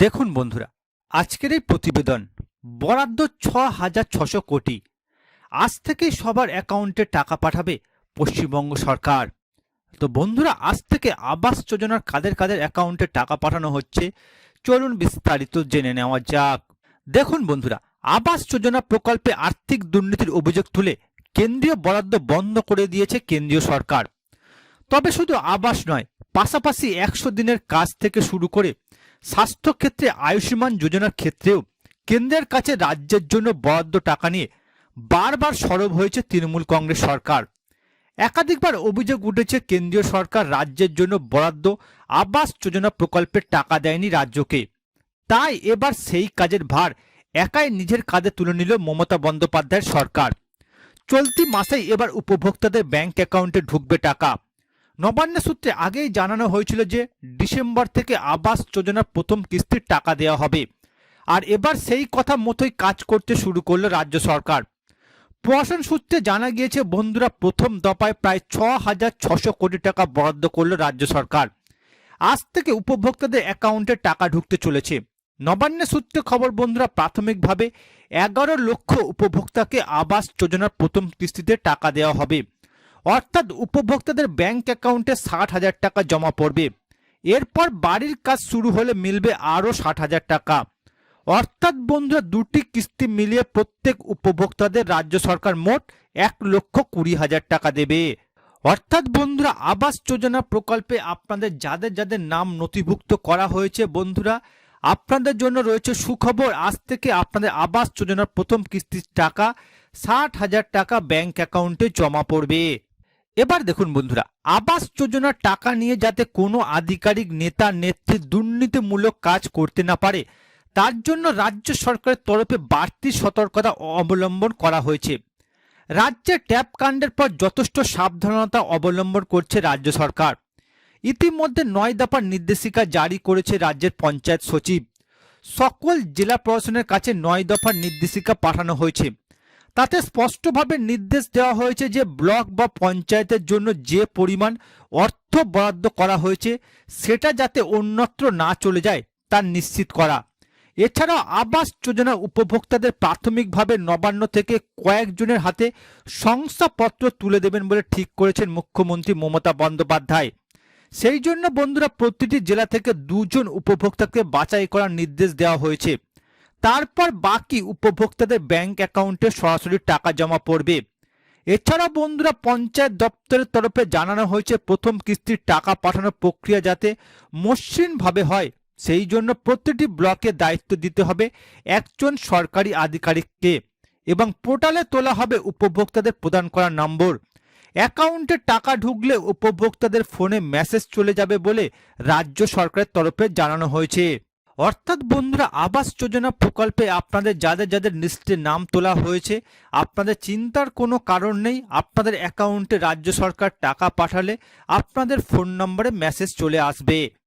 দেখুন বন্ধুরা, আজকের এই প্রতিবেদন বরাদ্দ ছ হাজার ছশো কোটি। আজ থেকেই সবার অ্যাকাউন্টে টাকা পাঠাবে পশ্চিমবঙ্গ সরকার। তো বন্ধুরা, আজ থেকে আবাস যোজনার কাদের কাদের অ্যাকাউন্টে টাকা পাঠানো হচ্ছে, চলুন বিস্তারিত জেনে নেওয়া যাক। দেখুন বন্ধুরা, আবাস যোজনা প্রকল্পে আর্থিক দুর্নীতির অভিযোগ তুলে কেন্দ্রীয় বরাদ্দ বন্ধ করে দিয়েছে কেন্দ্রীয় সরকার। তবে শুধু আবাস নয়, পাশাপাশি একশো দিনের কাজ থেকে শুরু করে স্বাস্থ্যক্ষেত্রে আয়ুষ্মান যোজনার ক্ষেত্রেও কেন্দ্রের কাছে রাজ্যের জন্য বরাদ্দ টাকা নিয়ে বারবার সরব হয়েছে তৃণমূল কংগ্রেস সরকার। একাধিকবার অভিযোগ উঠেছে, কেন্দ্রীয় সরকার রাজ্যের জন্য বরাদ্দ আবাস যোজনা প্রকল্পের টাকা দেয়নি রাজ্যকে। তাই এবার সেই কাজের ভার একাই নিজের কাঁধে তুলে নিল মমতা বন্দ্যোপাধ্যায়ের সরকার। চলতি মাসেই এবার উপভোক্তাদের ব্যাংক অ্যাকাউন্টে ঢুকবে টাকা। নবান্ন সূত্রে আগেই জানানো হয়েছিল যে ডিসেম্বর থেকে আবাস যোজনার প্রথম কিস্তির টাকা দেওয়া হবে। আর এবার সেই কথা মতোই কাজ করতে শুরু করল রাজ্য সরকার। প্রশাসন সূত্রে জানা গিয়েছে, বন্ধুরা প্রথম দফায় প্রায় ছ হাজার ছশো কোটি টাকা বরাদ্দ করল রাজ্য সরকার। আজ থেকে উপভোক্তাদের অ্যাকাউন্টে টাকা ঢুকতে চলেছে। নবান্ন সূত্রে খবর, বন্ধুরা, প্রাথমিকভাবে এগারো লক্ষ উপভোক্তাকে আবাস যোজনার প্রথম কিস্তিতে টাকা দেওয়া হবে। অর্থাৎ উপভোক্তাদের ব্যাংক অ্যাকাউন্টে ষাট হাজার টাকা জমা পড়বে। এরপর বাড়ির কাজ শুরু হলে মিলবে আরও ষাট হাজার টাকা। অর্থাৎ বন্ধুরা, দুটি কিস্তি মিলিয়ে প্রত্যেক উপভোক্তাদের রাজ্য সরকার মোট এক লক্ষ কুড়ি হাজার টাকা দেবে। অর্থাৎ বন্ধুরা, আবাস যোজনা প্রকল্পে আপনাদের যাদের যাদের নাম নথিভুক্ত করা হয়েছে বন্ধুরা, আপনাদের জন্য রয়েছে সুখবর। আজ থেকে আপনাদের আবাস যোজনার প্রথম কিস্তির টাকা ষাট হাজার টাকা ব্যাংক অ্যাকাউন্টে জমা পড়বে। এবার দেখুন বন্ধুরা, আবাস যোজনার টাকা নিয়ে যাতে কোনো আধিকারিক, নেতা, নেত্রী দুর্নীতিমূলক কাজ করতে না পারে, তার জন্য রাজ্য সরকারের তরফে বাড়তি সতর্কতা অবলম্বন করা হয়েছে। রাজ্যে ট্যাপ কাণ্ডের পর যথেষ্ট সাবধানতা অবলম্বন করছে রাজ্য সরকার। ইতিমধ্যে নয় দফার নির্দেশিকা জারি করেছে রাজ্যের পঞ্চায়েত সচিব। সকল জেলা প্রশাসনের কাছে নয় দফার নির্দেশিকা পাঠানো হয়েছে। তাতে স্পষ্টভাবে নির্দেশ দেওয়া হয়েছে যে ব্লক বা পঞ্চায়েতের জন্য যে পরিমাণ অর্থ বরাদ্দ করা হয়েছে, সেটা যাতে অন্যত্র না চলে যায়, তা নিশ্চিত করা। এছাড়াও আবাস যোজনা উপভোক্তাদের প্রাথমিকভাবে নবান্ন থেকে কয়েকজনের হাতে শংসাপত্র তুলে দেবেন বলে ঠিক করেছেন মুখ্যমন্ত্রী মমতা বন্দ্যোপাধ্যায়। সেই জন্য বন্ধুরা প্রতিটি জেলা থেকে দুজন উপভোক্তাকে বাছাই করার নির্দেশ দেওয়া হয়েছে। তারপর বাকি উপভোক্তাদের ব্যাংক অ্যাকাউন্টে সরাসরি টাকা জমা পড়বে। এছাড়া বন্ধুরা, পঞ্চায়েত দপ্তরের তরফে জানানো হয়েছে প্রথম কিস্তির টাকা পাঠানোর প্রক্রিয়া যাতে মসৃণভাবে হয়, সেই জন্য প্রতিটি ব্লকে দায়িত্ব দিতে হবে একজন সরকারি আধিকারিককে এবং পোর্টালে তোলা হবে উপভোক্তাদের প্রদান করা নম্বর। অ্যাকাউন্টে টাকা ঢুকলে উপভোক্তাদের ফোনে মেসেজ চলে যাবে বলে রাজ্য সরকারের তরফে জানানো হয়েছে। অর্থাৎ বন্ধুরা, আবাস যোজনা প্রকল্পে আপনাদের যাদের যাদের লিস্টে নাম তোলা হয়েছে, আপনাদের চিন্তার কোনো কারণ নেই, আপনাদের অ্যাকাউন্টে রাজ্য সরকার টাকা পাঠালে আপনাদের ফোন নম্বরে মেসেজ চলে আসবে।